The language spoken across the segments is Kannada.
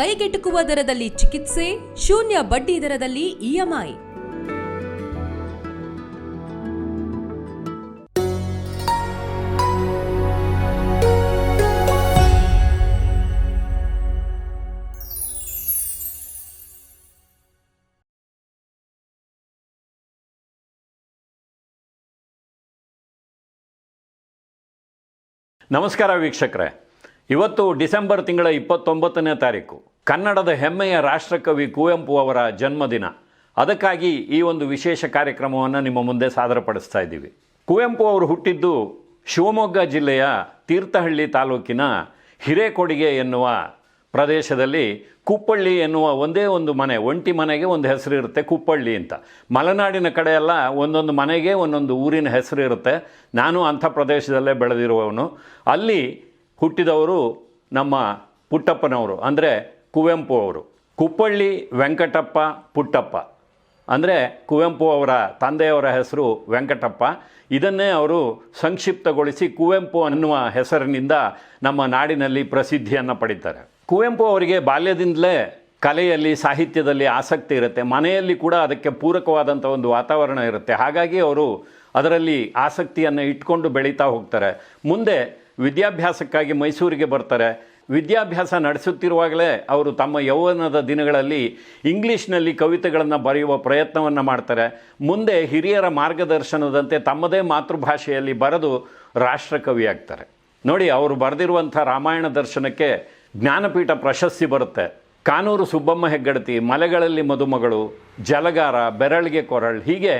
ಕೈಗೆಟುಕುವ ದರದಲ್ಲಿ ಚಿಕಿತ್ಸೆ ಶೂನ್ಯ ಬಡ್ಡಿ ದರದಲ್ಲಿ ಇಎಂಐ ನಮಸ್ಕಾರ ವೀಕ್ಷಕರೇ. ಇವತ್ತು ಡಿಸೆಂಬರ್ ತಿಂಗಳ ಇಪ್ಪತ್ತೊಂಬತ್ತನೇ ತಾರೀಕು. ಕನ್ನಡದ ಹೆಮ್ಮೆಯ ರಾಷ್ಟ್ರಕವಿ ಕುವೆಂಪು ಅವರ ಜನ್ಮದಿನ. ಅದಕ್ಕಾಗಿ ಈ ಒಂದು ವಿಶೇಷ ಕಾರ್ಯಕ್ರಮವನ್ನು ನಿಮ್ಮ ಮುಂದೆ ಸಾದರಪಡಿಸ್ತಾ ಇದ್ದೀವಿ. ಕುವೆಂಪು ಅವರು ಹುಟ್ಟಿದ್ದು ಶಿವಮೊಗ್ಗ ಜಿಲ್ಲೆಯ ತೀರ್ಥಹಳ್ಳಿ ತಾಲೂಕಿನ ಹಿರೇಕೊಡಿಗೆ ಎನ್ನುವ ಪ್ರದೇಶದಲ್ಲಿ ಕುಪ್ಪಳ್ಳಿ ಎನ್ನುವ ಒಂದೇ ಒಂದು ಮನೆ, ಒಂಟಿ ಮನೆಗೆ ಒಂದು ಹೆಸರು ಇರುತ್ತೆ ಕುಪ್ಪಳ್ಳಿ ಅಂತ. ಮಲೆನಾಡಿನ ಕಡೆಯೆಲ್ಲ ಒಂದೊಂದು ಮನೆಗೆ ಒಂದೊಂದು ಊರಿನ ಹೆಸರು ಇರುತ್ತೆ. ನಾನು ಅಂಥ ಪ್ರದೇಶದಲ್ಲೇ ಬೆಳೆದಿರುವವನು. ಅಲ್ಲಿ ಹುಟ್ಟಿದವರು ನಮ್ಮ ಪುಟ್ಟಪ್ಪನವರು, ಅಂದರೆ ಕುವೆಂಪು ಅವರು. ಕುಪ್ಪಳ್ಳಿ ವೆಂಕಟಪ್ಪ ಪುಟ್ಟಪ್ಪ. ಅಂದರೆ ಕುವೆಂಪು ಅವರ ತಂದೆಯವರ ಹೆಸರು ವೆಂಕಟಪ್ಪ. ಇದನ್ನೇ ಅವರು ಸಂಕ್ಷಿಪ್ತಗೊಳಿಸಿ ಕುವೆಂಪು ಅನ್ನುವ ಹೆಸರಿನಿಂದ ನಮ್ಮ ನಾಡಿನಲ್ಲಿ ಪ್ರಸಿದ್ಧಿಯನ್ನು ಪಡಿತಾರೆ. ಕುವೆಂಪು ಅವರಿಗೆ ಬಾಲ್ಯದಿಂದಲೇ ಕಲೆಯಲ್ಲಿ, ಸಾಹಿತ್ಯದಲ್ಲಿ ಆಸಕ್ತಿ ಇರುತ್ತೆ. ಮನೆಯಲ್ಲಿ ಕೂಡ ಅದಕ್ಕೆ ಪೂರಕವಾದಂಥ ಒಂದು ವಾತಾವರಣ ಇರುತ್ತೆ. ಹಾಗಾಗಿ ಅವರು ಅದರಲ್ಲಿ ಆಸಕ್ತಿಯನ್ನು ಇಟ್ಕೊಂಡು ಬೆಳೀತಾ ಹೋಗ್ತಾರೆ. ಮುಂದೆ ವಿದ್ಯಾಭ್ಯಾಸಕ್ಕಾಗಿ ಮೈಸೂರಿಗೆ ಬರ್ತಾರೆ. ವಿದ್ಯಾಭ್ಯಾಸ ನಡೆಸುತ್ತಿರುವಾಗಲೇ ಅವರು ತಮ್ಮ ಯೌವನದ ದಿನಗಳಲ್ಲಿ ಇಂಗ್ಲೀಷ್ನಲ್ಲಿ ಕವಿತೆಗಳನ್ನು ಬರೆಯುವ ಪ್ರಯತ್ನವನ್ನು ಮಾಡ್ತಾರೆ. ಮುಂದೆ ಹಿರಿಯರ ಮಾರ್ಗದರ್ಶನದಂತೆ ತಮ್ಮದೇ ಮಾತೃಭಾಷೆಯಲ್ಲಿ ಬರೆದು ರಾಷ್ಟ್ರಕವಿ ಆಗ್ತಾರೆ ನೋಡಿ, ಅವರು ಬರೆದಿರುವಂಥ ರಾಮಾಯಣ ದರ್ಶನಕ್ಕೆ ಜ್ಞಾನಪೀಠ ಪ್ರಶಸ್ತಿ ಬರುತ್ತೆ. ಕಾನೂರು ಸುಬ್ಬಮ್ಮ ಹೆಗ್ಗಡತಿ, ಮಲೆಗಳಲ್ಲಿ ಮದುಮಗಳು, ಜಲಗಾರ, ಬೆರಳಿಗೆ ಕೊರಳ್, ಹೀಗೆ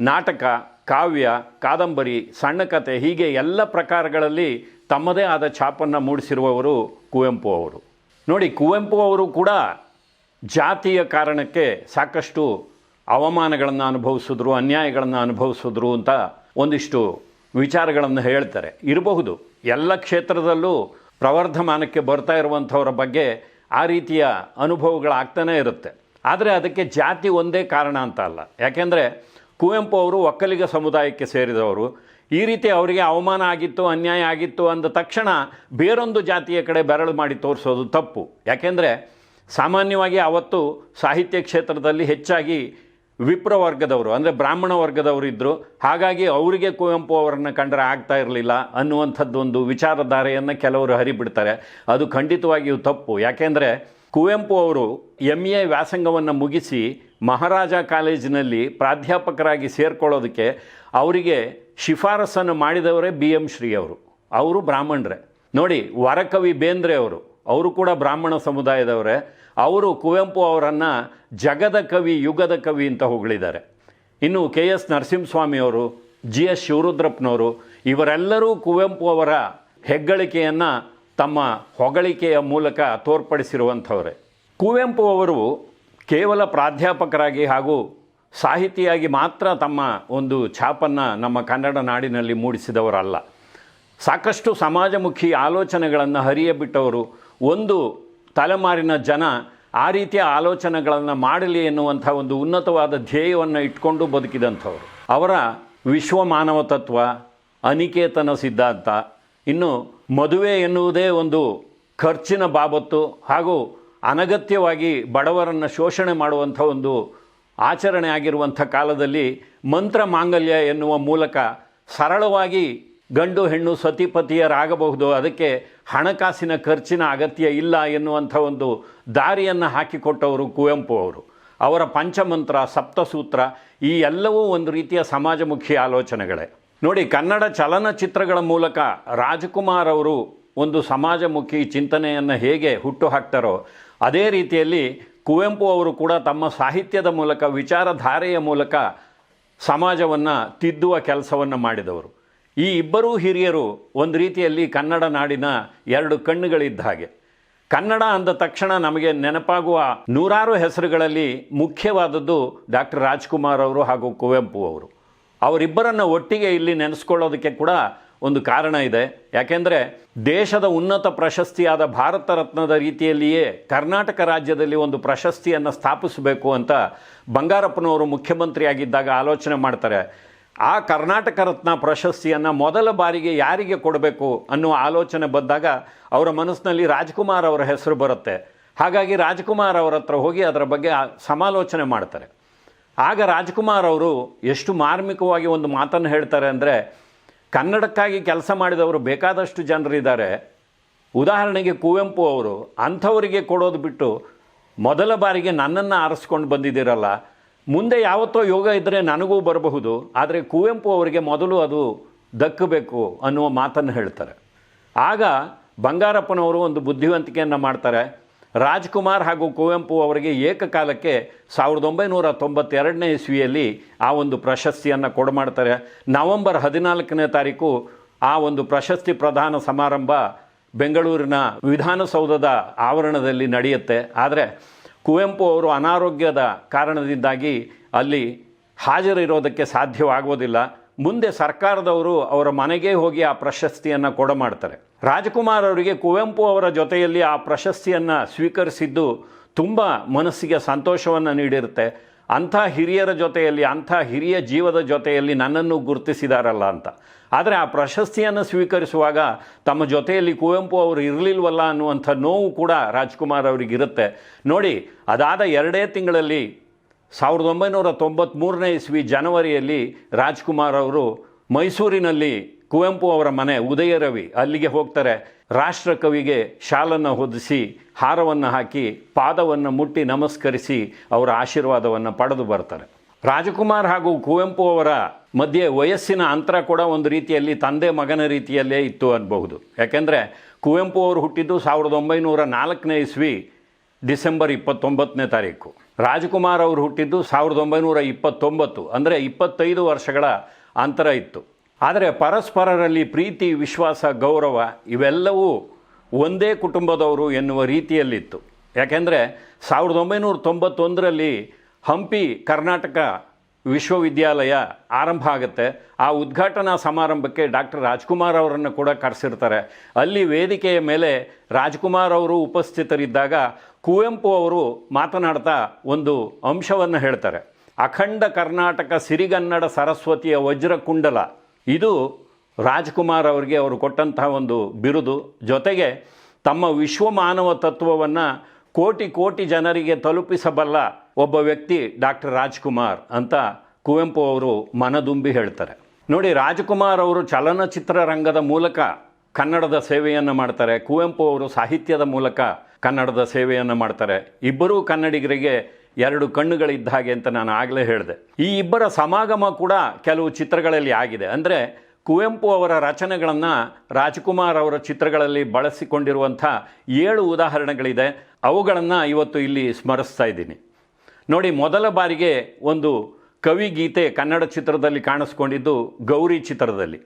ನಾಟಕ ಕಾವ್ಯ, ಕಾದಂಬರಿ, ಸಣ್ಣ ಕತೆ ಹೀಗೆ ಎಲ್ಲ ಪ್ರಕಾರಗಳಲ್ಲಿ ತಮ್ಮದೇ ಆದ ಛಾಪನ್ನು ಮೂಡಿಸಿರುವವರು ಕುವೆಂಪು ಅವರು. ನೋಡಿ, ಕುವೆಂಪು ಅವರು ಕೂಡ ಜಾತಿಯ ಕಾರಣಕ್ಕೆ ಸಾಕಷ್ಟು ಅವಮಾನಗಳನ್ನು ಅನುಭವಿಸಿದ್ರು, ಅನ್ಯಾಯಗಳನ್ನು ಅನುಭವಿಸಿದ್ರು ಅಂತ ಒಂದಿಷ್ಟು ವಿಚಾರಗಳನ್ನು ಹೇಳ್ತಾರೆ. ಇರಬಹುದು, ಎಲ್ಲ ಕ್ಷೇತ್ರದಲ್ಲೂ ಪ್ರವರ್ಧಮಾನಕ್ಕೆ ಬರ್ತಾ ಇರುವಂಥವರ ಬಗ್ಗೆ ಆ ರೀತಿಯ ಅನುಭವಗಳಾಗ್ತಾನೇ ಇರುತ್ತೆ. ಆದರೆ ಅದಕ್ಕೆ ಜಾತಿ ಒಂದೇ ಕಾರಣ ಅಂತ ಅಲ್ಲ. ಯಾಕೆಂದರೆ ಕುವೆಂಪು ಅವರು ಒಕ್ಕಲಿಗ ಸಮುದಾಯಕ್ಕೆ ಸೇರಿದವರು. ಈ ರೀತಿ ಅವರಿಗೆ ಅವಮಾನ ಆಗಿತ್ತು, ಅನ್ಯಾಯ ಆಗಿತ್ತು ಅಂದ ತಕ್ಷಣ ಬೇರೊಂದು ಜಾತಿಯ ಕಡೆ ಬೆರಳು ಮಾಡಿ ತೋರಿಸೋದು ತಪ್ಪು. ಯಾಕೆಂದರೆ ಸಾಮಾನ್ಯವಾಗಿ ಅವತ್ತು ಸಾಹಿತ್ಯ ಕ್ಷೇತ್ರದಲ್ಲಿ ಹೆಚ್ಚಾಗಿ ವಿಪ್ರ ವರ್ಗದವರು, ಅಂದರೆ ಬ್ರಾಹ್ಮಣ ವರ್ಗದವರು ಇದ್ದರು ಹಾಗಾಗಿ ಅವರಿಗೆ ಕುವೆಂಪು ಅವರನ್ನು ಕಂಡರೆ ಆಗ್ತಾ ಇರಲಿಲ್ಲ ಅನ್ನುವಂಥದ್ದೊಂದು ವಿಚಾರಧಾರೆಯನ್ನು ಕೆಲವರು ಹರಿಬಿಡ್ತಾರೆ. ಅದು ಖಂಡಿತವಾಗಿಯೂ ತಪ್ಪು. ಯಾಕೆಂದರೆ ಕುವೆಂಪು ಅವರು ಎಂ ಎ ವ್ಯಾಸಂಗವನ್ನು ಮುಗಿಸಿ ಮಹಾರಾಜ ಕಾಲೇಜಿನಲ್ಲಿ ಪ್ರಾಧ್ಯಾಪಕರಾಗಿ ಸೇರ್ಕೊಳ್ಳೋದಕ್ಕೆ ಅವರಿಗೆ ಶಿಫಾರಸನ್ನು ಮಾಡಿದವರೇ ಬಿ ಎಂ ಶ್ರೀ ಅವರು. ಅವರು ಬ್ರಾಹ್ಮಣರೇ. ನೋಡಿ, ವರಕವಿ ಬೇಂದ್ರೆ ಅವರು ಅವರು ಕೂಡ ಬ್ರಾಹ್ಮಣ ಸಮುದಾಯದವರೇ. ಅವರು ಕುವೆಂಪು ಅವರನ್ನು ಜಗದ ಕವಿ, ಯುಗದ ಕವಿ ಅಂತ ಹೊಗಳಿದ್ದಾರೆ. ಇನ್ನು ಕೆ ಎಸ್ ನರಸಿಂಹಸ್ವಾಮಿಯವರು ಜಿ ಎಸ್ ಶಿವರುದ್ರಪ್ಪನವರು, ಇವರೆಲ್ಲರೂ ಕುವೆಂಪು ಅವರ ಹೆಗ್ಗಳಿಕೆಯನ್ನು ತಮ್ಮ ಹೊಗಳಿಕೆಯ ಮೂಲಕ ತೋರ್ಪಡಿಸಿರುವಂಥವರೇ. ಕುವೆಂಪು ಅವರು ಕೇವಲ ಪ್ರಾಧ್ಯಾಪಕರಾಗಿ ಹಾಗೂ ಸಾಹಿತಿಯಾಗಿ ಮಾತ್ರ ತಮ್ಮ ಒಂದು ಛಾಪನ್ನು ನಮ್ಮ ಕನ್ನಡ ನಾಡಿನಲ್ಲಿ ಮೂಡಿಸಿದವರಲ್ಲ. ಸಾಕಷ್ಟು ಸಮಾಜಮುಖಿ ಆಲೋಚನೆಗಳನ್ನು ಹರಿಯ ಬಿಟ್ಟವರು, ಒಂದು ತಲೆಮಾರಿನ ಜನ ಆ ರೀತಿಯ ಆಲೋಚನೆಗಳನ್ನು ಮಾಡಲಿ ಎನ್ನುವಂಥ ಒಂದು ಉನ್ನತವಾದ ಧ್ಯೇಯವನ್ನು ಇಟ್ಕೊಂಡು ಬದುಕಿದಂಥವರು. ಅವರ ವಿಶ್ವ ಮಾನವ ತತ್ವ, ಅನಿಕೇತನ ಸಿದ್ಧಾಂತ ಇನ್ನು ಮದುವೆ ಎನ್ನುವುದೇ ಒಂದು ಖರ್ಚಿನ ಬಾಬತ್ತು ಹಾಗೂ ಅನಗತ್ಯವಾಗಿ ಬಡವರನ್ನು ಶೋಷಣೆ ಮಾಡುವಂಥ ಒಂದು ಆಚರಣೆ ಆಗಿರುವಂಥ ಕಾಲದಲ್ಲಿ ಮಂತ್ರ ಮಾಂಗಲ್ಯ ಎನ್ನುವ ಮೂಲಕ ಸರಳವಾಗಿ ಗಂಡು ಹೆಣ್ಣು ಸತಿಪತಿಯರಾಗಬಹುದು ಅದಕ್ಕೆ ಹಣಕಾಸಿನ ಖರ್ಚಿನ ಅಗತ್ಯ ಇಲ್ಲ ಎನ್ನುವಂಥ ಒಂದು ದಾರಿಯನ್ನು ಹಾಕಿಕೊಟ್ಟವರು ಕುವೆಂಪು ಅವರು. ಅವರ ಪಂಚಮಂತ್ರ, ಸಪ್ತಸೂತ್ರ ಈ ಎಲ್ಲವೂ ಒಂದು ರೀತಿಯ ಸಮಾಜಮುಖಿ ಆಲೋಚನೆಗಳೇ. ನೋಡಿ, ಕನ್ನಡ ಚಲನಚಿತ್ರಗಳ ಮೂಲಕ ರಾಜಕುಮಾರ್ ಅವರು ಒಂದು ಸಮಾಜಮುಖಿ ಚಿಂತನೆಯನ್ನು ಹೇಗೆ ಹುಟ್ಟು ಹಾಕ್ತಾರೋ ಅದೇ ರೀತಿಯಲ್ಲಿ ಕುವೆಂಪು ಅವರು ಕೂಡ ತಮ್ಮ ಸಾಹಿತ್ಯದ ಮೂಲಕ, ವಿಚಾರಧಾರೆಯ ಮೂಲಕ ಸಮಾಜವನ್ನು ತಿದ್ದುವ ಕೆಲಸವನ್ನು ಮಾಡಿದವರು. ಈ ಇಬ್ಬರೂ ಹಿರಿಯರು ಒಂದು ರೀತಿಯಲ್ಲಿ ಕನ್ನಡ ನಾಡಿನ ಎರಡು ಕಣ್ಣುಗಳಿದ್ದ ಹಾಗೆ. ಕನ್ನಡ ಅಂದ ತಕ್ಷಣ ನಮಗೆ ನೆನಪಾಗುವ ನೂರಾರು ಹೆಸರುಗಳಲ್ಲಿ ಮುಖ್ಯವಾದದ್ದು ಡಾಕ್ಟರ್ ರಾಜ್ಕುಮಾರ್ ಅವರು ಹಾಗೂ ಕುವೆಂಪು ಅವರು. ಅವರಿಬ್ಬರನ್ನು ಒಟ್ಟಿಗೆ ಇಲ್ಲಿ ನೆನೆಸ್ಕೊಳ್ಳೋದಕ್ಕೆ ಕೂಡ ಒಂದು ಕಾರಣ ಇದೆ. ಯಾಕೆಂದರೆ ದೇಶದ ಉನ್ನತ ಪ್ರಶಸ್ತಿಯಾದ ಭಾರತ ರತ್ನದ ರೀತಿಯಲ್ಲಿಯೇ ಕರ್ನಾಟಕ ರಾಜ್ಯದಲ್ಲಿ ಒಂದು ಪ್ರಶಸ್ತಿಯನ್ನು ಸ್ಥಾಪಿಸಬೇಕು ಅಂತ ಬಂಗಾರಪ್ಪನವರು ಮುಖ್ಯಮಂತ್ರಿಯಾಗಿದ್ದಾಗ ಆಲೋಚನೆ ಮಾಡ್ತಾರೆ. ಆ ಕರ್ನಾಟಕ ರತ್ನ ಪ್ರಶಸ್ತಿಯನ್ನು ಮೊದಲ ಬಾರಿಗೆ ಯಾರಿಗೆ ಕೊಡಬೇಕು ಅನ್ನುವ ಆಲೋಚನೆ ಬಂದಾಗ ಅವರ ಮನಸ್ಸಿನಲ್ಲಿ ರಾಜ್ಕುಮಾರ್ ಅವರ ಹೆಸರು ಬರುತ್ತೆ. ಹಾಗಾಗಿ ರಾಜ್ಕುಮಾರ್ ಅವರ ಹತ್ರ ಹೋಗಿ ಅದರ ಬಗ್ಗೆ ಸಮಾಲೋಚನೆ ಮಾಡ್ತಾರೆ. ಆಗ ರಾಜ್ಕುಮಾರ್ ಅವರು ಎಷ್ಟು ಮಾರ್ಮಿಕವಾಗಿ ಒಂದು ಮಾತನ್ನು ಹೇಳ್ತಾರೆ ಅಂದರೆ, ಕನ್ನಡಕ್ಕಾಗಿ ಕೆಲಸ ಮಾಡಿದವರು ಬೇಕಾದಷ್ಟು ಜನರಿದ್ದಾರೆ. ಉದಾಹರಣೆಗೆ ಕುವೆಂಪು ಅವರು, ಅಂಥವರಿಗೆ ಕೊಡೋದು ಬಿಟ್ಟು ಮೊದಲ ಬಾರಿಗೆ ನನ್ನನ್ನು ಆರಿಸ್ಕೊಂಡು ಬಂದಿದ್ದೀರಲ್ಲ. ಮುಂದೆ ಯಾವತ್ತೋ ಯೋಗ ಇದ್ದರೆ ನನಗೂ ಬರಬಹುದು, ಆದರೆ ಕುವೆಂಪು ಅವರಿಗೆ ಮೊದಲು ಅದು ದಕ್ಕಬೇಕು ಅನ್ನುವ ಮಾತನ್ನು ಹೇಳ್ತಾರೆ. ಆಗ ಬಂಗಾರಪ್ಪನವರು ಒಂದು ಬುದ್ಧಿವಂತಿಕೆಯನ್ನು ಮಾಡ್ತಾರೆ. ರಾಜ್ಕುಮಾರ್ ಹಾಗೂ ಕುವೆಂಪು ಅವರಿಗೆ ಏಕಕಾಲಕ್ಕೆ ಸಾವಿರದ ಒಂಬೈನೂರ ತೊಂಬತ್ತೆರಡನೇ ಇಸ್ವಿಯಲ್ಲಿ ಆ ಒಂದು ಪ್ರಶಸ್ತಿಯನ್ನು ಕೊಡಮಾಡ್ತಾರೆ ನವೆಂಬರ್ ಹದಿನಾಲ್ಕನೇ ತಾರೀಕು ಆ ಒಂದು ಪ್ರಶಸ್ತಿ ಪ್ರದಾನ ಸಮಾರಂಭ ಬೆಂಗಳೂರಿನ ವಿಧಾನಸೌಧದ ಆವರಣದಲ್ಲಿ ನಡೆಯುತ್ತೆ. ಆದರೆ ಕುವೆಂಪು ಅವರು ಅನಾರೋಗ್ಯದ ಕಾರಣದಿಂದಾಗಿ ಅಲ್ಲಿ ಹಾಜರಿರೋದಕ್ಕೆ ಸಾಧ್ಯವಾಗೋದಿಲ್ಲ. ಮುಂದೆ ಸರ್ಕಾರದವರು ಅವರ ಮನೆಗೆ ಹೋಗಿ ಆ ಪ್ರಶಸ್ತಿಯನ್ನು ಕೊಡಮಾಡ್ತಾರೆ ರಾಜಕುಮಾರ್ ಅವರಿಗೆ ಕುವೆಂಪು ಅವರ ಜೊತೆಯಲ್ಲಿ ಆ ಪ್ರಶಸ್ತಿಯನ್ನು ಸ್ವೀಕರಿಸಿದ್ದು ತುಂಬ ಮನಸ್ಸಿಗೆ ಸಂತೋಷವನ್ನು ನೀಡಿರುತ್ತೆ. ಅಂಥ ಹಿರಿಯರ ಜೊತೆಯಲ್ಲಿ, ಅಂಥ ಹಿರಿಯ ಜೀವದ ಜೊತೆಯಲ್ಲಿ ನನ್ನನ್ನು ಗುರುತಿಸಿದಾರಲ್ಲ ಅಂತ. ಆದರೆ ಆ ಪ್ರಶಸ್ತಿಯನ್ನು ಸ್ವೀಕರಿಸುವಾಗ ತಮ್ಮ ಜೊತೆಯಲ್ಲಿ ಕುವೆಂಪು ಅವರು ಇರಲಿಲ್ವಲ್ಲ ಅನ್ನುವಂಥ ನೋವು ಕೂಡ ರಾಜ್ಕುಮಾರ್ ಅವರಿಗಿರುತ್ತೆ. ನೋಡಿ, ಅದಾದ ಎರಡೇ ತಿಂಗಳಲ್ಲಿ ಸಾವಿರದ ಒಂಬೈನೂರ ತೊಂಬತ್ತ್ಮೂರನೇ ಇಸ್ವಿ ಜನವರಿಯಲ್ಲಿ ರಾಜ್ಕುಮಾರ್ ಅವರು ಮೈಸೂರಿನಲ್ಲಿ ಕುವೆಂಪು ಅವರ ಮನೆ ಉದಯರವಿ ಅಲ್ಲಿಗೆ ಹೋಗ್ತಾರೆ. ರಾಷ್ಟ್ರಕವಿಗೆ ಶಾಲನ್ನು ಹೊದಿಸಿ, ಹಾರವನ್ನು ಹಾಕಿ, ಪಾದವನ್ನು ಮುಟ್ಟಿ ನಮಸ್ಕರಿಸಿ ಅವರ ಆಶೀರ್ವಾದವನ್ನು ಪಡೆದು ಬರ್ತಾರೆ. ರಾಜಕುಮಾರ್ ಹಾಗೂ ಕುವೆಂಪು ಅವರ ಮಧ್ಯೆ ವಯಸ್ಸಿನ ಅಂತರ ಕೂಡ ಒಂದು ರೀತಿಯಲ್ಲಿ ತಂದೆ ಮಗನ ರೀತಿಯಲ್ಲೇ ಇತ್ತು ಅನ್ನಬಹುದು ಯಾಕೆಂದರೆ ಕುವೆಂಪು ಅವರು ಹುಟ್ಟಿದ್ದು ಸಾವಿರದ ಒಂಬೈನೂರ ನಾಲ್ಕನೇ ಇಸ್ವಿ ಡಿಸೆಂಬರ್ ಇಪ್ಪತ್ತೊಂಬತ್ತನೇ ತಾರೀಕು. ರಾಜಕುಮಾರ್ ಅವರು ಹುಟ್ಟಿದ್ದು ಸಾವಿರದ ಒಂಬೈನೂರ ಇಪ್ಪತ್ತೊಂಬತ್ತು, ಅಂದರೆ ಇಪ್ಪತ್ತೈದು ವರ್ಷಗಳ ಅಂತರ ಇತ್ತು. ಆದರೆ ಪರಸ್ಪರರಲ್ಲಿ ಪ್ರೀತಿ, ವಿಶ್ವಾಸ, ಗೌರವ ಇವೆಲ್ಲವೂ ಒಂದೇ ಕುಟುಂಬದವರು ಎನ್ನುವ ರೀತಿಯಲ್ಲಿತ್ತು. ಯಾಕೆಂದರೆ ಸಾವಿರದ ಒಂಬೈನೂರ ತೊಂಬತ್ತೊಂದರಲ್ಲಿ ಹಂಪಿ, ಕರ್ನಾಟಕ ವಿಶ್ವವಿದ್ಯಾಲಯ ಆರಂಭ ಆಗುತ್ತೆ. ಆ ಉದ್ಘಾಟನಾ ಸಮಾರಂಭಕ್ಕೆ ಡಾಕ್ಟರ್ ರಾಜ್ಕುಮಾರ್ ಅವರನ್ನು ಕೂಡ ಕರೆಸಿರ್ತಾರೆ. ಅಲ್ಲಿ ವೇದಿಕೆಯ ಮೇಲೆ ರಾಜ್ಕುಮಾರ್ ಅವರು ಉಪಸ್ಥಿತರಿದ್ದಾಗ ಕುವೆಂಪು ಅವರು ಮಾತನಾಡ್ತಾ ಒಂದು ಅಂಶವನ್ನು ಹೇಳ್ತಾರೆ. ಅಖಂಡ ಕರ್ನಾಟಕ ಸಿರಿಗನ್ನಡ ಸರಸ್ವತಿಯ ವಜ್ರಕುಂಡಲ. ಇದು ರಾಜ್ಕುಮಾರ್ ಅವರಿಗೆ ಅವರು ಕೊಟ್ಟಂತಹ ಒಂದು ಬಿರುದು. ಜೊತೆಗೆ ತಮ್ಮ ವಿಶ್ವಮಾನವ ತತ್ವವನ್ನು ಕೋಟಿ ಕೋಟಿ ಜನರಿಗೆ ತಲುಪಿಸಬಲ್ಲ ಒಬ್ಬ ವ್ಯಕ್ತಿ ಡಾಕ್ಟರ್ ರಾಜ್ಕುಮಾರ್ ಅಂತ ಕುವೆಂಪು ಅವರು ಮನದುಂಬಿ ಹೇಳ್ತಾರೆ. ನೋಡಿ, ರಾಜ್ಕುಮಾರ್ ಅವರು ಚಲನಚಿತ್ರ ರಂಗದ ಮೂಲಕ ಕನ್ನಡದ ಸೇವೆಯನ್ನು ಮಾಡ್ತಾರೆ. ಕುವೆಂಪು ಅವರು ಸಾಹಿತ್ಯದ ಮೂಲಕ ಕನ್ನಡದ ಸೇವೆಯನ್ನು ಮಾಡ್ತಾರೆ. ಇಬ್ಬರೂ ಕನ್ನಡಿಗರಿಗೆ ಎರಡು ಕಣ್ಣುಗಳಿದ್ದ ಹಾಗೆ ಅಂತ ನಾನು ಆಗಲೇ ಹೇಳಿದೆ. ಈ ಇಬ್ಬರ ಸಮಾಗಮ ಕೂಡ ಕೆಲವು ಚಿತ್ರಗಳಲ್ಲಿ ಆಗಿದೆ. ಅಂದರೆ ಕುವೆಂಪು ಅವರ ರಚನೆಗಳನ್ನು ರಾಜ್ಕುಮಾರ್ ಅವರ ಚಿತ್ರಗಳಲ್ಲಿ ಬಳಸಿಕೊಂಡಿರುವಂಥ ಏಳು ಉದಾಹರಣೆಗಳಿದೆ. ಅವುಗಳನ್ನು ಇವತ್ತು ಇಲ್ಲಿ ಸ್ಮರಿಸ್ತಾ ಇದ್ದೀನಿ. ನೋಡಿ, ಮೊದಲ ಬಾರಿಗೆ ಒಂದು ಕವಿಗೀತೆ ಕನ್ನಡ ಚಿತ್ರದಲ್ಲಿ ಕಾಣಿಸ್ಕೊಂಡಿದ್ದು ಗೌರಿ ಚಿತ್ರದಲ್ಲಿ.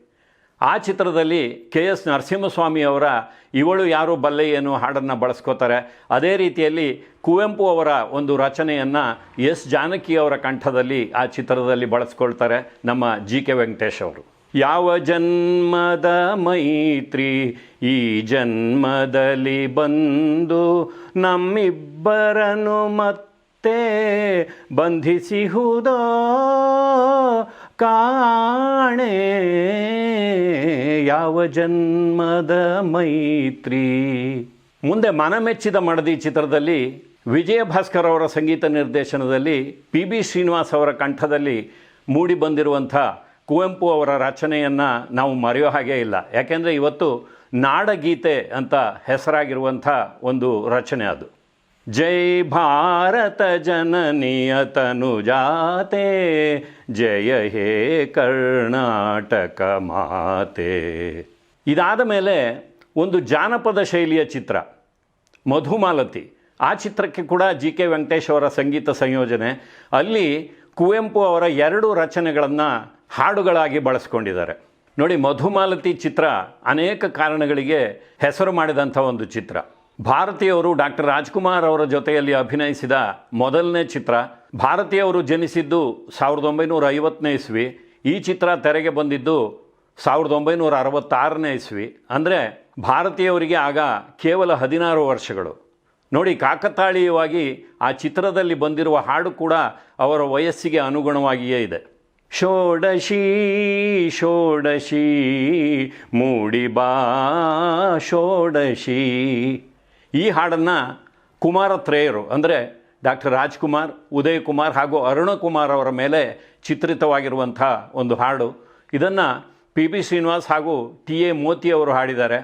ಆ ಚಿತ್ರದಲ್ಲಿ ಕೆ ಎಸ್ ನರಸಿಂಹಸ್ವಾಮಿ ಅವರ ಇವಳು ಯಾರು ಬಲ್ಲೆ ಏನು ಹಾಡನ್ನು ಬಳಸ್ಕೋತಾರೆ ಅದೇ ರೀತಿಯಲ್ಲಿ ಕುವೆಂಪು ಅವರ ಒಂದು ರಚನೆಯನ್ನು ಎಸ್ ಜಾನಕಿ ಅವರ ಕಂಠದಲ್ಲಿ ಆ ಚಿತ್ರದಲ್ಲಿ ಬಳಸ್ಕೊಳ್ತಾರೆ ನಮ್ಮ ಜಿ ಕೆ ವೆಂಕಟೇಶ್ ಅವರು. ಯಾವ ಜನ್ಮದ ಮೈತ್ರಿ ಈ ಜನ್ಮದಲ್ಲಿ ಬಂದು ನಮ್ಮಿಬ್ಬರನ್ನು ಮತ್ತೆ ಬಂಧಿಸಿಹುದೋ? ಕಾಣೆ ಯಾವ ಜನ್ಮದ ಮೈತ್ರಿ? ಮುಂದೆ ಮನಮೆಚ್ಚಿದ ಮಡದಿ ಚಿತ್ರದಲ್ಲಿ ವಿಜಯ ಭಾಸ್ಕರ್ ಅವರ ಸಂಗೀತ ನಿರ್ದೇಶನದಲ್ಲಿ ಪಿ ಬಿ ಶ್ರೀನಿವಾಸ್ ಅವರ ಕಂಠದಲ್ಲಿ ಮೂಡಿ ಬಂದಿರುವಂಥ ಕುವೆಂಪು ಅವರ ರಚನೆಯನ್ನು ನಾವು ಮರೆಯೋ ಹಾಗೇ ಇಲ್ಲ. ಯಾಕೆಂದರೆ ಇವತ್ತು ನಾಡಗೀತೆ ಅಂತ ಹೆಸರಾಗಿರುವಂಥ ಒಂದು ರಚನೆ ಅದು. ಜೈ ಭಾರತ ಜನನಿಯ ತನುಜಾತೆ, ಜಯ ಹೇ ಕರ್ನಾಟಕ ಮಾತೆ. ಇದಾದ ಮೇಲೆ ಒಂದು ಜಾನಪದ ಶೈಲಿಯ ಚಿತ್ರ, ಮಧುಮಾಲತಿ. ಆ ಚಿತ್ರಕ್ಕೆ ಕೂಡ ಜಿ ಕೆ ವೆಂಕಟೇಶ್ ಅವರ ಸಂಗೀತ ಸಂಯೋಜನೆ. ಅಲ್ಲಿ ಕುವೆಂಪು ಅವರ ಎರಡು ರಚನೆಗಳನ್ನು ಹಾಡುಗಳಾಗಿ ಬಳಸ್ಕೊಂಡಿದ್ದಾರೆ. ನೋಡಿ, ಮಧುಮಾಲತಿ ಚಿತ್ರ ಅನೇಕ ಕಾರಣಗಳಿಗೆ ಹೆಸರು ಮಾಡಿದಂಥ ಒಂದು ಚಿತ್ರ. ಭಾರತೀಯವರು ಡಾಕ್ಟರ್ ರಾಜ್ಕುಮಾರ್ ಅವರ ಜೊತೆಯಲ್ಲಿ ಅಭಿನಯಿಸಿದ ಮೊದಲನೇ ಚಿತ್ರ. ಭಾರತೀಯವರು ಜನಿಸಿದ್ದು ಸಾವಿರದ ಒಂಬೈನೂರ ಐವತ್ತನೇ ಇಸ್ವಿ. ಈ ಚಿತ್ರ ತೆರೆಗೆ ಬಂದಿದ್ದು ಸಾವಿರದ ಒಂಬೈನೂರ ಅರವತ್ತಾರನೇ ಇಸ್ವಿ. ಅಂದರೆ ಭಾರತೀಯವರಿಗೆ ಆಗ ಕೇವಲ ಹದಿನಾರು ವರ್ಷಗಳು. ನೋಡಿ, ಕಾಕತಾಳೀಯವಾಗಿ ಆ ಚಿತ್ರದಲ್ಲಿ ಬಂದಿರುವ ಹಾಡು ಕೂಡ ಅವರ ವಯಸ್ಸಿಗೆ ಅನುಗುಣವಾಗಿಯೇ ಇದೆ. ಷೋಡಶಿ ಷೋಡಶಿ ಮೂಡಿಬಾ ಷೋಡಶಿ ಈ ಹಾಡನ್ನು ಕುಮಾರತ್ರೇಯರು, ಅಂದರೆ ಡಾಕ್ಟರ್ ರಾಜ್ಕುಮಾರ್ ಉದಯ್ ಕುಮಾರ್ ಹಾಗೂ ಅರುಣಕುಮಾರ್ ಅವರ ಮೇಲೆ ಚಿತ್ರಿತವಾಗಿರುವಂಥ ಒಂದು ಹಾಡು. ಇದನ್ನು ಪಿ ಬಿ ಶ್ರೀನಿವಾಸ್ ಹಾಗೂ ಟಿ ಎ ಮೋತಿ ಅವರು ಹಾಡಿದ್ದಾರೆ.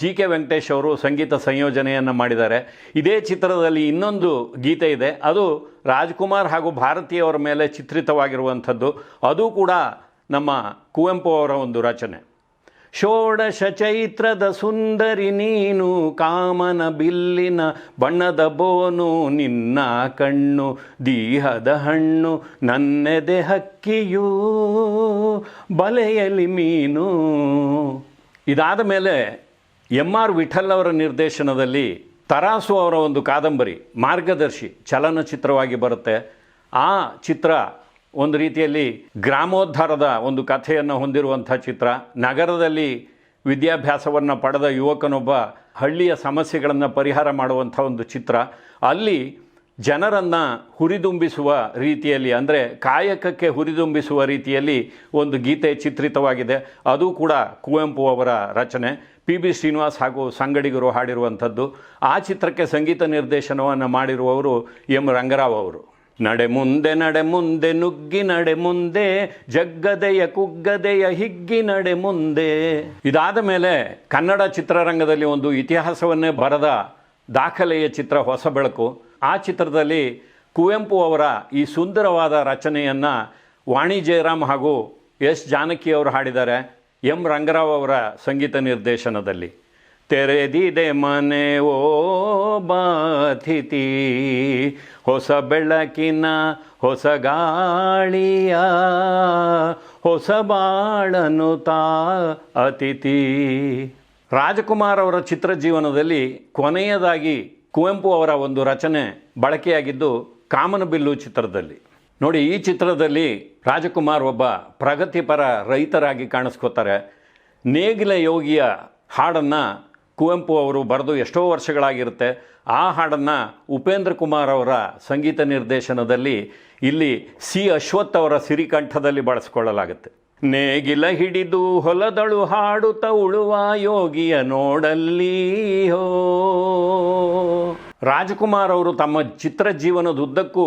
ಜಿ ಕೆ ವೆಂಕಟೇಶ್ ಅವರು ಸಂಗೀತ ಸಂಯೋಜನೆಯನ್ನು ಮಾಡಿದ್ದಾರೆ. ಇದೇ ಚಿತ್ರದಲ್ಲಿ ಇನ್ನೊಂದು ಗೀತೆ ಇದೆ. ಅದು ರಾಜ್ಕುಮಾರ್ ಹಾಗೂ ಭಾರತೀಯವರ ಮೇಲೆ ಚಿತ್ರಿತವಾಗಿರುವಂಥದ್ದು. ಅದು ಕೂಡ ನಮ್ಮ ಕುವೆಂಪು ಅವರ ಒಂದು ರಚನೆ. ಷೋಡಶ ಚೈತ್ರದ ಸುಂದರಿ ನೀನು, ಕಾಮನ ಬಿಲ್ಲಿನ ಬಣ್ಣದ ಬೋನು, ನಿನ್ನ ಕಣ್ಣು, ದೀಹದ ಹಣ್ಣು, ನನ್ನೆದೆ ಹಕ್ಕಿಯೂ ಬಲೆಯಲಿ ಮೀನು. ಇದಾದ ಮೇಲೆ ಎಂ ಆರ್ ವಿಠಲ್ ಅವರ ನಿರ್ದೇಶನದಲ್ಲಿ ತರಾಸು ಅವರ ಒಂದು ಕಾದಂಬರಿ, ಮಾರ್ಗದರ್ಶಿ, ಚಲನಚಿತ್ರವಾಗಿ ಬರುತ್ತೆ. ಆ ಚಿತ್ರ ಒಂದು ರೀತಿಯಲ್ಲಿ ಗ್ರಾಮೋದ್ಧಾರದ ಒಂದು ಕಥೆಯನ್ನು ಹೊಂದಿರುವಂಥ ಚಿತ್ರ. ನಗರದಲ್ಲಿ ವಿದ್ಯಾಭ್ಯಾಸವನ್ನು ಪಡೆದ ಯುವಕನೊಬ್ಬ ಹಳ್ಳಿಯ ಸಮಸ್ಯೆಗಳನ್ನು ಪರಿಹಾರ ಮಾಡುವಂಥ ಒಂದು ಚಿತ್ರ. ಅಲ್ಲಿ ಜನರನ್ನು ಹುರಿದುಂಬಿಸುವ ರೀತಿಯಲ್ಲಿ, ಅಂದರೆ ಕಾಯಕಕ್ಕೆ ಹುರಿದುಂಬಿಸುವ ರೀತಿಯಲ್ಲಿ ಒಂದು ಗೀತೆ ಚಿತ್ರಿತವಾಗಿದೆ. ಅದು ಕೂಡ ಕುವೆಂಪು ಅವರ ರಚನೆ. ಪಿ. ಬಿ. ಶ್ರೀನಿವಾಸ್ ಹಾಗೂ ಸಂಗಡಿಗರು ಹಾಡಿರುವಂಥದ್ದು. ಆ ಚಿತ್ರಕ್ಕೆ ಸಂಗೀತ ನಿರ್ದೇಶನವನ್ನು ಮಾಡಿರುವವರು ಎಂ ರಂಗರಾವ್ ಅವರು. ನಡೆ ಮುಂದೆ ನಡೆ ಮುಂದೆ, ನುಗ್ಗಿ ನಡೆ ಮುಂದೆ, ಜಗ್ಗದೆಯ ಕುಗ್ಗದೆಯ ಹಿಗ್ಗಿ ನಡೆ ಮುಂದೆ. ಇದಾದ ಮೇಲೆ ಕನ್ನಡ ಚಿತ್ರರಂಗದಲ್ಲಿ ಒಂದು ಇತಿಹಾಸವನ್ನೇ ಬರೆದ ದಾಖಲೆಯ ಚಿತ್ರ ಹೊಸ ಬೆಳಕು. ಆ ಚಿತ್ರದಲ್ಲಿ ಕುವೆಂಪು ಅವರ ಈ ಸುಂದರವಾದ ರಚನೆಯನ್ನು ವಾಣಿ ಜಯರಾಮ್ ಹಾಗೂ ಎಸ್ ಜಾನಕಿ ಅವರು ಹಾಡಿದ್ದಾರೆ. ಎಂ ರಂಗರಾವ್ ಅವರ ಸಂಗೀತ ನಿರ್ದೇಶನದಲ್ಲಿ. ತೆರೆದಿದೆ ಮನೆ ಓ ಬಾಥಿತಿ ಹೊಸ ಬೆಳಕಿನ ಹೊಸ ಗಾಳಿಯ ಹೊಸ ಬಾಳನು ತಾ ಅತಿಥಿ. ರಾಜಕುಮಾರ್ ಅವರ ಚಿತ್ರ ಜೀವನದಲ್ಲಿ ಕೊನೆಯದಾಗಿ ಕುವೆಂಪು ಅವರ ಒಂದು ರಚನೆ ಬಳಕೆಯಾಗಿದ್ದು ಕಾಮನಬಿಲ್ಲು ಚಿತ್ರದಲ್ಲಿ. ನೋಡಿ, ಈ ಚಿತ್ರದಲ್ಲಿ ರಾಜಕುಮಾರ್ ಒಬ್ಬ ಪ್ರಗತಿಪರ ರೈತರಾಗಿ ಕಾಣಿಸ್ಕೋತಾರೆ. ನೇಗಿಲ ಯೋಗಿಯ ಹಾಡನ್ನು ಕುವೆಂಪು ಅವರು ಬರೆದು ಎಷ್ಟೋ ವರ್ಷಗಳಾಗಿರುತ್ತೆ. ಆ ಹಾಡನ್ನು ಉಪೇಂದ್ರ ಕುಮಾರ್ ಅವರ ಸಂಗೀತ ನಿರ್ದೇಶನದಲ್ಲಿ ಇಲ್ಲಿ ಸಿ ಅಶ್ವಥ್ ಅವರ ಸಿರಿಕಂಠದಲ್ಲಿ ಬಳಸಿಕೊಳ್ಳಲಾಗುತ್ತೆ. ನೇಗಿಲ ಹಿಡಿದು ಹೊಲದಳು ಹಾಡುತ್ತ ಉಳುವ ಯೋಗಿಯ ನೋಡಲ್ಲಿ ಹೋ. ರಾಜಕುಮಾರ್ ಅವರು ತಮ್ಮ ಚಿತ್ರ ಜೀವನದುದ್ದಕ್ಕೂ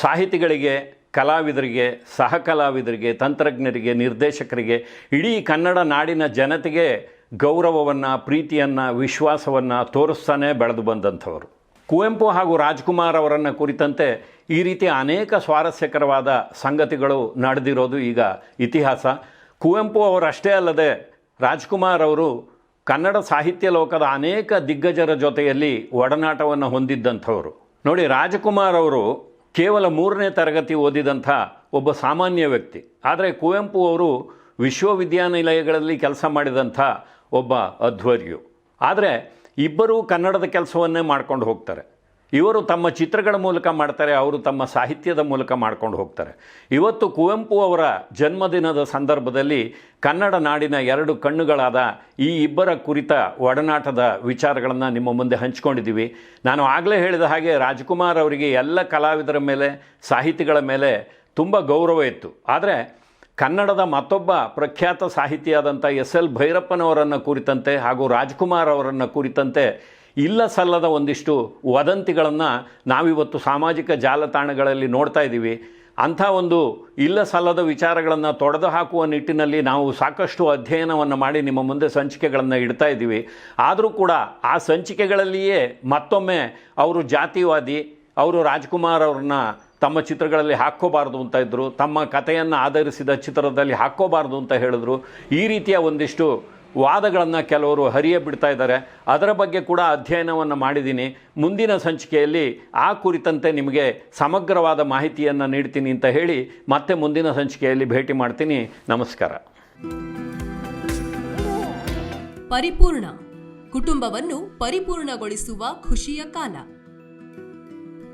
ಸಾಹಿತಿಗಳಿಗೆ, ಕಲಾವಿದರಿಗೆ ಸಹ ಕಲಾವಿದರಿಗೆ ತಂತ್ರಜ್ಞರಿಗೆ, ನಿರ್ದೇಶಕರಿಗೆ, ಇಡೀ ಕನ್ನಡ ನಾಡಿನ ಜನತೆಗೆ ಗೌರವವನ್ನು, ಪ್ರೀತಿಯನ್ನು, ವಿಶ್ವಾಸವನ್ನು ತೋರಿಸ್ತಾನೆ ಬೆಳೆದು ಬಂದಂಥವರು. ಕುವೆಂಪು ಹಾಗೂ ರಾಜ್ಕುಮಾರ್ ಅವರನ್ನು ಕುರಿತಂತೆ ಈ ರೀತಿ ಅನೇಕ ಸ್ವಾರಸ್ಯಕರವಾದ ಸಂಗತಿಗಳು ನಡೆದಿರೋದು ಈಗ ಇತಿಹಾಸ. ಕುವೆಂಪು ಅವರಷ್ಟೇ ಅಲ್ಲದೆ ರಾಜ್ಕುಮಾರ್ ಅವರು ಕನ್ನಡ ಸಾಹಿತ್ಯ ಲೋಕದ ಅನೇಕ ದಿಗ್ಗಜರ ಜೊತೆಯಲ್ಲಿ ಒಡನಾಟವನ್ನು ಹೊಂದಿದ್ದಂಥವರು. ನೋಡಿ, ರಾಜಕುಮಾರ್ ಅವರು ಕೇವಲ ಮೂರನೇ ತರಗತಿ ಓದಿದಂಥ ಒಬ್ಬ ಸಾಮಾನ್ಯ ವ್ಯಕ್ತಿ. ಆದರೆ ಕುವೆಂಪು ಅವರು ವಿಶ್ವವಿದ್ಯಾನಿಲಯಗಳಲ್ಲಿ ಕೆಲಸ ಮಾಡಿದಂಥ ಒಬ್ಬ ಅಧ್ವರ್ಯು. ಆದರೆ ಇಬ್ಬರೂ ಕನ್ನಡದ ಕೆಲಸವನ್ನೇ ಮಾಡ್ಕೊಂಡು ಹೋಗ್ತಾರೆ. ಇವರು ತಮ್ಮ ಚಿತ್ರಗಳ ಮೂಲಕ ಮಾಡ್ತಾರೆ, ಅವರು ತಮ್ಮ ಸಾಹಿತ್ಯದ ಮೂಲಕ ಮಾಡ್ಕೊಂಡು ಹೋಗ್ತಾರೆ. ಇವತ್ತು ಕುವೆಂಪು ಅವರ ಜನ್ಮದಿನದ ಸಂದರ್ಭದಲ್ಲಿ ಕನ್ನಡ ನಾಡಿನ ಎರಡು ಕಣ್ಣುಗಳಾದ ಈ ಇಬ್ಬರ ಕುರಿತ ಒಡನಾಟದ ವಿಚಾರಗಳನ್ನು ನಿಮ್ಮ ಮುಂದೆ ಹಂಚ್ಕೊಂಡಿದ್ದೀವಿ. ನಾನು ಆಗಲೇ ಹೇಳಿದ ಹಾಗೆ ರಾಜ್ಕುಮಾರ್ ಅವರಿಗೆ ಎಲ್ಲ ಕಲಾವಿದರ ಮೇಲೆ, ಸಾಹಿತಿಗಳ ಮೇಲೆ ತುಂಬ ಗೌರವ ಇತ್ತು. ಆದರೆ ಕನ್ನಡದ ಮತ್ತೊಬ್ಬ ಪ್ರಖ್ಯಾತ ಸಾಹಿತಿಯಾದಂಥ ಎಸ್ ಎಲ್ ಭೈರಪ್ಪನವರನ್ನು ಕುರಿತಂತೆ ಹಾಗೂ ರಾಜ್ಕುಮಾರ್ ಅವರನ್ನು ಕುರಿತಂತೆ ಇಲ್ಲ ಸಲ್ಲದ ಒಂದಿಷ್ಟು ವದಂತಿಗಳನ್ನು ನಾವಿವತ್ತು ಸಾಮಾಜಿಕ ಜಾಲತಾಣಗಳಲ್ಲಿ ನೋಡ್ತಾ ಇದ್ದೀವಿ. ಅಂಥ ಒಂದು ಇಲ್ಲ ಸಲ್ಲದ ವಿಚಾರಗಳನ್ನು ತೊಡೆದು ಹಾಕುವ ನಿಟ್ಟಿನಲ್ಲಿ ನಾವು ಸಾಕಷ್ಟು ಅಧ್ಯಯನವನ್ನು ಮಾಡಿ ನಿಮ್ಮ ಮುಂದೆ ಸಂಚಿಕೆಗಳನ್ನು ಇಡ್ತಾ ಇದ್ದೀವಿ. ಆದರೂ ಕೂಡ ಆ ಸಂಚಿಕೆಗಳಲ್ಲಿಯೇ ಮತ್ತೊಮ್ಮೆ ಅವರು ಜಾತಿವಾದಿ, ಅವರು ರಾಜ್ಕುಮಾರ್ ಅವ್ರನ್ನ ತಮ್ಮ ಚಿತ್ರಗಳಲ್ಲಿ ಹಾಕ್ಕೋಬಾರ್ದು ಅಂತ ಇದ್ದರು ತಮ್ಮ ಕಥೆಯನ್ನು ಆಧರಿಸಿದ ಚಿತ್ರದಲ್ಲಿ ಹಾಕ್ಕೋಬಾರ್ದು ಅಂತ ಹೇಳಿದ್ರು, ಈ ರೀತಿಯ ಒಂದಿಷ್ಟು ವಾದಗಳನ್ನು ಕೆಲವರು ಹರಿಯ ಬಿಡ್ತಾ ಇದ್ದಾರೆ. ಅದರ ಬಗ್ಗೆ ಕೂಡ ಅಧ್ಯಯನವನ್ನು ಮಾಡಿದ್ದೀನಿ ಮುಂದಿನ ಸಂಚಿಕೆಯಲ್ಲಿ ಆ ಕುರಿತಂತೆ ನಿಮಗೆ ಸಮಗ್ರವಾದ ಮಾಹಿತಿಯನ್ನು ನೀಡ್ತೀನಿ ಅಂತ ಹೇಳಿ ಮತ್ತೆ ಮುಂದಿನ ಸಂಚಿಕೆಯಲ್ಲಿ ಭೇಟಿ ಮಾಡ್ತೀನಿ. ನಮಸ್ಕಾರ. ಪರಿಪೂರ್ಣ ಕುಟುಂಬವನ್ನು ಪರಿಪೂರ್ಣಗೊಳಿಸುವ ಖುಷಿಯ ಕಾಲ.